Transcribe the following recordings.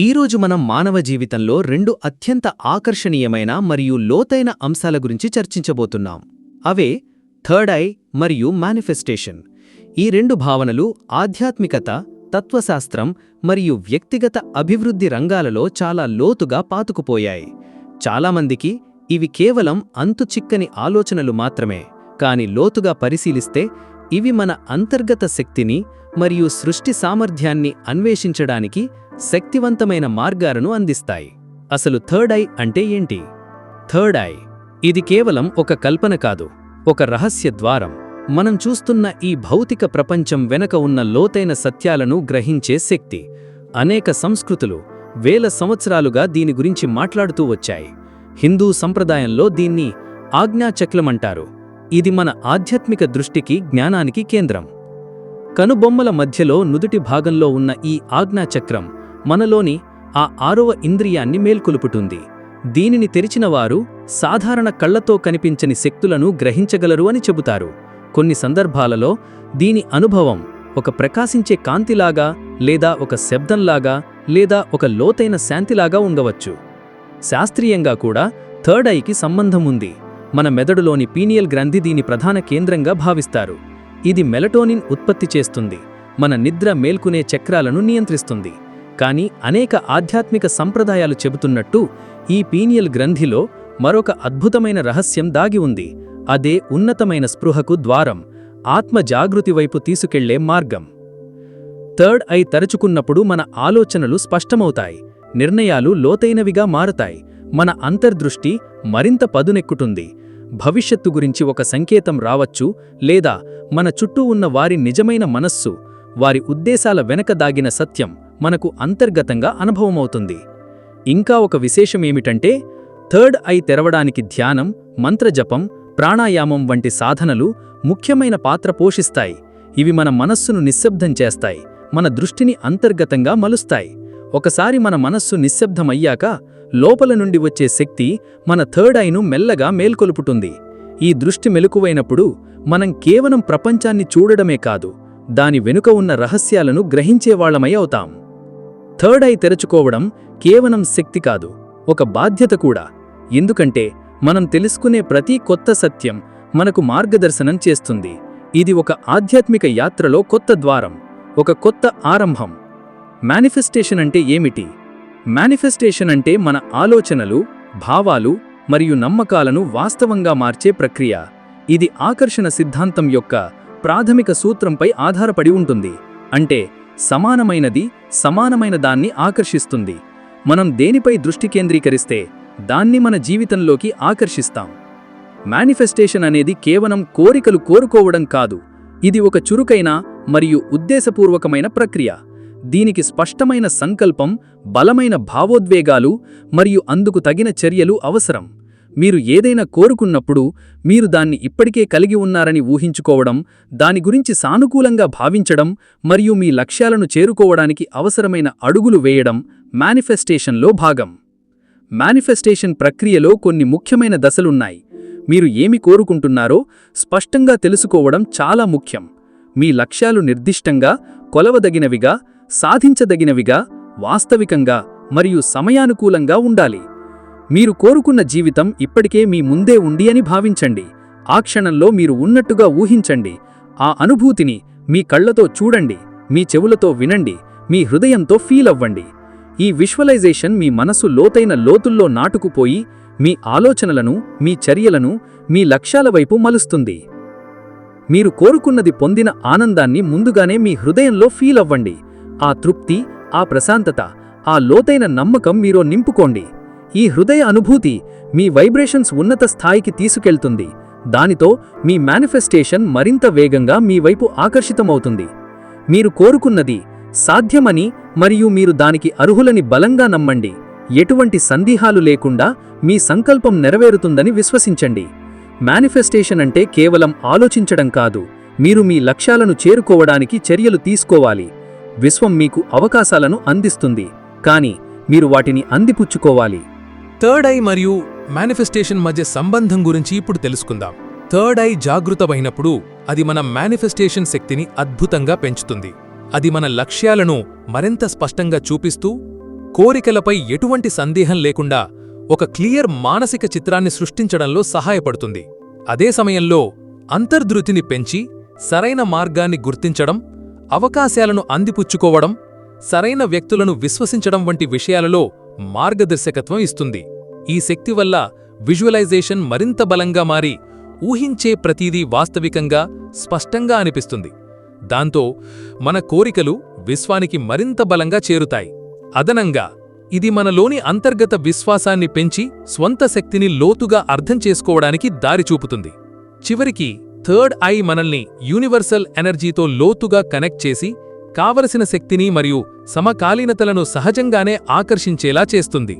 ఈరోజు మనం మానవ జీవితంలో రెండు అత్యంత ఆకర్షణీయమైన మరియు లోతైన అంశాల గురించి చర్చించబోతున్నాం. అవే థర్డ్ ఐ మరియు మేనిఫెస్టేషన్. ఈ రెండు భావనలు ఆధ్యాత్మికత తత్వశాస్త్రం మరియు వ్యక్తిగత అభివృద్ధి రంగాలలో చాలా లోతుగా పాతుకుపోయాయి. చాలామందికి ఇవి కేవలం అంతుచిక్కని ఆలోచనలు మాత్రమే కాని లోతుగా పరిశీలిస్తే ఇవి మన అంతర్గత శక్తిని మరియు సృష్టి సామర్థ్యాన్ని అన్వేషించడానికి శక్తివంతమైన మార్గాలను అందిస్తాయి. అసలు థర్డ్ ఐ అంటే ఏంటి? థర్డ్ ఐ ఇది కేవలం ఒక కల్పన కాదు ఒక రహస్య ద్వారం. మనం చూస్తున్న ఈ భౌతిక ప్రపంచం వెనక ఉన్న లోతైన సత్యాలను గ్రహించే శక్తి. అనేక సంస్కృతులు వేల సంవత్సరాలుగా దీని గురించి మాట్లాడుతూ వచ్చాయి. హిందూ సంప్రదాయంలో దీన్ని ఆజ్ఞాచక్రమంటారు ఇది మన ఆధ్యాత్మిక దృష్టికి జ్ఞానానికి కేంద్రం. కనుబొమ్మల మధ్యలో నుదుటి భాగంలో ఉన్న ఈ ఆజ్ఞాచక్రం మనలోని ఆ ఆరవ ఇంద్రియాన్ని మేల్కొలుపుతుంది. దీనిని తెరిచినవారు సాధారణ కళ్ళతో కనిపించని శక్తులను గ్రహించగలరు అని చెబుతారు. కొన్ని సందర్భాలలో దీని అనుభవం ఒక ప్రకాశించే కాంతిలాగా లేదా ఒక శబ్దంలాగా లేదా ఒక లోతైన శాంతిలాగా ఉండవచ్చు. శాస్త్రీయంగా కూడా థర్డ్ ఐకి సంబంధం ఉంది మన మెదడులోని పీనియల్ గ్రంథి దీని ప్రధాన కేంద్రంగా భావిస్తారు. ఇది మెలటోనిన్ ఉత్పత్తి చేస్తుంది. మన నిద్ర మేల్కునే చక్రాలను నియంత్రిస్తుంది. కానీ అనేక ఆధ్యాత్మిక సంప్రదాయాలు చెబుతున్నట్టు ఈ పీనియల్ గ్రంథిలో మరొక అద్భుతమైన రహస్యం దాగి ఉంది. అదే ఉన్నతమైన స్పృహకు ద్వారం ఆత్మ జాగృతి వైపు తీసుకెళ్ళే మార్గం. థర్డ్ ఐ తరచుకున్నప్పుడు మన ఆలోచనలు స్పష్టమవుతాయి. నిర్ణయాలు లోతైనవిగా మారతాయి. మన అంతర్దృష్టి మరింత పదునెక్కుతుంది. భవిష్యత్తు గురించి ఒక సంకేతం రావచ్చు లేదా మన చుట్టూ ఉన్న వారి నిజమైన మనస్సు వారి ఉద్దేశాల వెనక దాగిన సత్యం మనకు అంతర్గతంగా అనుభవమవుతుంది. ఇంకా ఒక విశేషమేమిటంటే థర్డ్ ఐ తెరవడానికి ధ్యానం మంత్రజపం ప్రాణాయామం వంటి సాధనలు ముఖ్యమైన పాత్ర పోషిస్తాయి. ఇవి మన మనస్సును నిశ్శబ్దం చేస్తాయి మన దృష్టిని అంతర్గతంగా మలుస్తాయి. ఒకసారి మన మనస్సు నిశ్శబ్దమయ్యాక లోపల నుండి వచ్చే శక్తి మన థర్డ్ ఐను మెల్లగా మేల్కొలుపుతుంది. ఈ దృష్టి మెలకువైనప్పుడు మనం కేవలం ప్రపంచాన్ని చూడడమే కాదు దాని వెనుక ఉన్న రహస్యాలను గ్రహించేవాళ్ళమై అవుతాం. థర్డ్ ఐ తెరచుకోవడం కేవలం శక్తి కాదు ఒక బాధ్యత కూడా. ఎందుకంటే మనం తెలుసుకునే ప్రతి కొత్త సత్యం మనకు మార్గదర్శనం చేస్తుంది. ఇది ఒక ఆధ్యాత్మిక యాత్రలో కొత్త ద్వారం ఒక కొత్త ఆరంభం. మేనిఫెస్టేషన్ అంటే ఏమిటి? మేనిఫెస్టేషన్ అంటే మన ఆలోచనలు భావాలు మరియు నమ్మకాలను వాస్తవంగా మార్చే ప్రక్రియ. ఇది ఆకర్షణ సిద్ధాంతం యొక్క ప్రాథమిక సూత్రంపై ఆధారపడి ఉంటుంది. అంటే సమానమైనది సమానమైన దాన్ని ఆకర్షిస్తుంది. మనం దేనిపై దృష్టి కేంద్రీకరిస్తే దాన్ని మన జీవితంలోకి ఆకర్షిస్తాం. మేనిఫెస్టేషన్ అనేది కేవలం కోరికలు కోరుకోవడం కాదు. ఇది ఒక చురుకైన మరియు ఉద్దేశపూర్వకమైన ప్రక్రియ. దీనికి స్పష్టమైన సంకల్పం బలమైన భావోద్వేగాలు మరియు అందుకు తగిన చర్యలు అవసరం. మీరు ఏదైనా కోరుకున్నప్పుడు మీరు దాన్ని ఇప్పటికే కలిగి ఉన్నారని ఊహించుకోవడం దాని గురించి సానుకూలంగా భావించడం మరియు మీ లక్ష్యాలను చేరుకోవడానికి అవసరమైన అడుగులు వేయడం మేనిఫెస్టేషన్లో భాగం. మేనిఫెస్టేషన్ ప్రక్రియలో కొన్ని ముఖ్యమైన దశలున్నాయి. మీరు ఏమి కోరుకుంటున్నారో స్పష్టంగా తెలుసుకోవడం చాలా ముఖ్యం. మీ లక్ష్యాలు నిర్దిష్టంగా కొలవదగినవిగా సాధించదగినవిగా వాస్తవికంగా మరియు సమయానుకూలంగా ఉండాలి. మీరు కోరుకున్న జీవితం ఇప్పటికే మీ ముందే ఉండి అని భావించండి. ఆ క్షణంలో మీరు ఉన్నట్టుగా ఊహించండి. ఆ అనుభూతిని మీ కళ్ళతో చూడండి. మీ చెవులతో వినండి. మీ హృదయంతో ఫీల్ అవ్వండి. ఈ విశ్వలైజేషన్ మీ మనసు లోతైన లోతుల్లో నాటుకుపోయి మీ ఆలోచనలను మీ చర్యలను మీ లక్ష్యాల వైపు మలుస్తుంది. మీరు కోరుకున్నది పొందిన ఆనందాన్ని ముందుగానే మీ హృదయంలో ఫీల్ అవ్వండి. ఆ తృప్తి ఆ ప్రశాంతత ఆ లోతైన నమ్మకం మీరో నింపుకోండి. ఈ హృదయ అనుభూతి మీ వైబ్రేషన్స్ ఉన్నత స్థాయికి తీసుకెళ్తుంది. దానితో మీ మేనిఫెస్టేషన్ మరింత వేగంగా మీ వైపు ఆకర్షితమవుతుంది. మీరు కోరుకున్నది సాధ్యమని మరియు మీరు దానికి అర్హులని బలంగా నమ్మండి. ఎటువంటి సందేహాలు లేకుండా మీ సంకల్పం నెరవేరుతుందని విశ్వసించండి. మేనిఫెస్టేషన్ అంటే కేవలం ఆలోచించడం కాదు. మీరు మీ లక్ష్యాలను చేరుకోవడానికి చర్యలు తీసుకోవాలి. విశ్వం మీకు అవకాశాలను అందిస్తుంది కానీ మీరు వాటిని అందిపుచ్చుకోవాలి. థర్డ్ ఐ మరియు మేనిఫెస్టేషన్ మధ్య సంబంధం గురించి ఇప్పుడు తెలుసుకుందాం. థర్డ్ ఐ జాగృతమైనప్పుడు అది మన మేనిఫెస్టేషన్ శక్తిని అద్భుతంగా పెంచుతుంది. అది మన లక్ష్యాలను మరింత స్పష్టంగా చూపిస్తూ కోరికలపై ఎటువంటి సందేహం లేకుండా ఒక క్లియర్ మానసిక చిత్రాన్ని సృష్టించడంలో సహాయపడుతుంది. అదే సమయంలో అంతర్ధృతిని పెంచి సరైన మార్గాన్ని గుర్తించడం అవకాశాలను అందిపుచ్చుకోవడం సరైన వ్యక్తులను విశ్వసించడం వంటి విషయాలలో మార్గదర్శకత్వం ఇస్తుంది. ఈ శక్తి వల్ల విజువలైజేషన్ మరింత బలంగా మారి ఊహించే ప్రతీదీ వాస్తవికంగా స్పష్టంగా అనిపిస్తుంది. దాంతో మన కోరికలు విశ్వానికి మరింత బలంగా చేరుతాయి. అదనంగా ఇది మనలోని అంతర్గత విశ్వాసాన్ని పెంచి స్వంత శక్తిని లోతుగా అర్థం చేసుకోవడానికి దారి చూపుతుంది. చివరికి థర్డ్ ఐ మనల్ని యూనివర్సల్ ఎనర్జీతో లోతుగా కనెక్ట్ చేసి కావలసిన శక్తిని మరియు సమకాలీనతలను సహజంగానే ఆకర్షించేలా చేస్తుంది.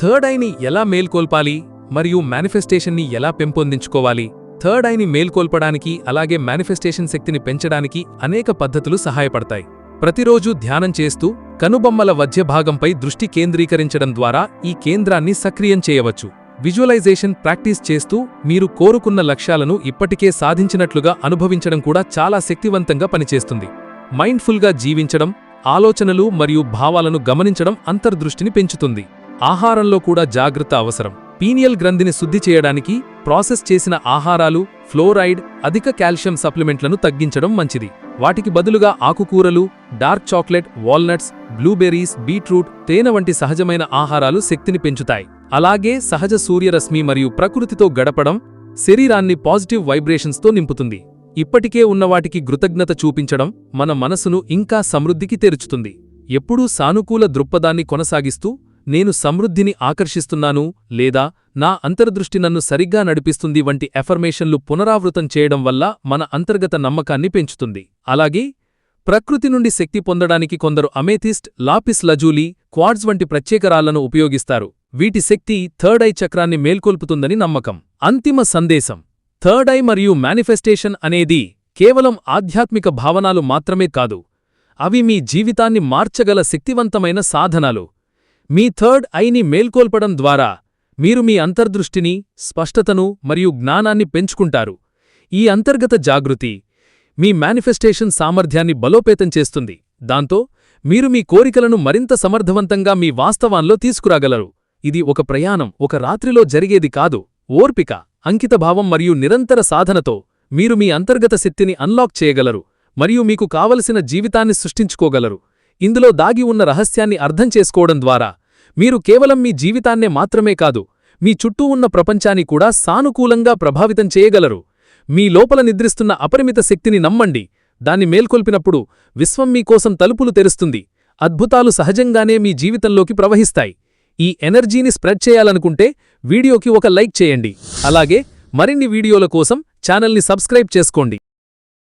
థర్డ్ ఐని ఎలా మేల్కొల్పాలి మరియు మేనిఫెస్టేషన్ని ఎలా పెంపొందించుకోవాలి? థర్డ్ ఐని మేల్కొల్పడానికి అలాగే మేనిఫెస్టేషన్ శక్తిని పెంచడానికి అనేక పద్ధతులు సహాయపడతాయి. ప్రతిరోజు ధ్యానం చేస్తూ కనుబొమ్మల వధ్య భాగంపై దృష్టి కేంద్రీకరించడం ద్వారా ఈ కేంద్రాన్ని సక్రియం చేయవచ్చు. విజువలైజేషన్ ప్రాక్టీస్ చేస్తూ మీరు కోరుకున్న లక్ష్యాలను ఇప్పటికే సాధించినట్లుగా అనుభవించడం కూడా చాలా శక్తివంతంగా పనిచేస్తుంది. మైండ్ఫుల్గా జీవించడం ఆలోచనలు మరియు భావాలను గమనించడం అంతర్దృష్టిని పెంచుతుంది. ఆహారంలో కూడా జాగ్రత్త అవసరం. పీనియల్ గ్రంథిని శుద్ధి చేయడానికి ప్రాసెస్ చేసిన ఆహారాలు ఫ్లోరైడ్ అధిక కాల్షియం సప్లిమెంట్లను తగ్గించడం మంచిది. వాటికి బదులుగా ఆకుకూరలు dark chocolate walnuts blueberries beetroot తేనె వంటి సహజమైన ఆహారాలు శక్తిని పెంచుతాయి. అలాగే సహజ సూర్యరశ్మి మరియు ప్రకృతితో గడపడం శరీరాన్ని పాజిటివ్ వైబ్రేషన్స్తో నింపుతుంది. ఇప్పటికే ఉన్నవాటికి కృతజ్ఞత చూపించడం మన మనసును ఇంకా సమృద్ధికి తెరుచుతుంది. ఎప్పుడూ సానుకూల దృక్పథాన్ని కొనసాగిస్తూ నేను సమృద్ధిని ఆకర్షిస్తున్నాను లేదా నా అంతర్దృష్టి నన్ను సరిగ్గా నడిపిస్తుంది వంటి ఎఫర్మేషన్లు పునరావృతం చేయడం వల్ల మన అంతర్గత నమ్మకాన్ని పెంచుతుంది. అలాగే ప్రకృతి నుండి శక్తి పొందడానికి కొందరు అమేథిస్ట్ లాపిస్ లజూలీ క్వాడ్స్ వంటి ప్రత్యేకరాలను ఉపయోగిస్తారు. వీటి శక్తి థర్డ్ ఐ చక్రాన్ని మేల్కొల్పుతుందని నమ్మకం. అంతిమ సందేశం. థర్డ్ ఐ మరియు మేనిఫెస్టేషన్ అనేది కేవలం ఆధ్యాత్మిక భావనాలు మాత్రమే కాదు. అవి మీ జీవితాన్ని మార్చగల శక్తివంతమైన సాధనాలు. మీ థర్డ్ ఐని మేల్కొల్పడం ద్వారా మీరు మీ అంతర్దృష్టిని స్పష్టతను మరియు జ్ఞానాన్ని పెంచుకుంటారు. ఈ అంతర్గత జాగృతి మీ మేనిఫెస్టేషన్ సామర్థ్యాన్ని బలోపేతం చేస్తుంది. దాంతో మీరు మీ కోరికలను మరింత సమర్థవంతంగా మీ వాస్తవాల్లో తీసుకురాగలరు. ఇది ఒక ప్రయాణం ఒక రాత్రిలో జరిగేది కాదు. ఓర్పిక అంకితభావం మరియు నిరంతర సాధనతో మీరు మీ అంతర్గత శక్తిని అన్లాక్ చేయగలరు మరియు మీకు కావలసిన జీవితాన్ని సృష్టించుకోగలరు. ఇందులో దాగి ఉన్న రహస్యాన్ని అర్థం చేసుకోవడం ద్వారా మీరు కేవలం మీ జీవితాన్నే మాత్రమే కాదు మీ చుట్టూ ఉన్న ప్రపంచాన్ని కూడా సానుకూలంగా ప్రభావితం చేయగలరు. మీ లోపల నిద్రిస్తున్న అపరిమిత శక్తిని నమ్మండి. దాన్ని మేల్కొల్పినప్పుడు విశ్వం మీకోసం తలుపులు తెరుస్తుంది. అద్భుతాలు సహజంగానే మీ జీవితంలోకి ప్రవహిస్తాయి. ఈ ఎనర్జీని స్ప్రెడ్ చేయాలనుకుంటే వీడియోకి ఒక లైక్ చేయండి. అలాగే మరిన్ని వీడియోల కోసం ఛానల్ని సబ్స్క్రైబ్ చేసుకోండి.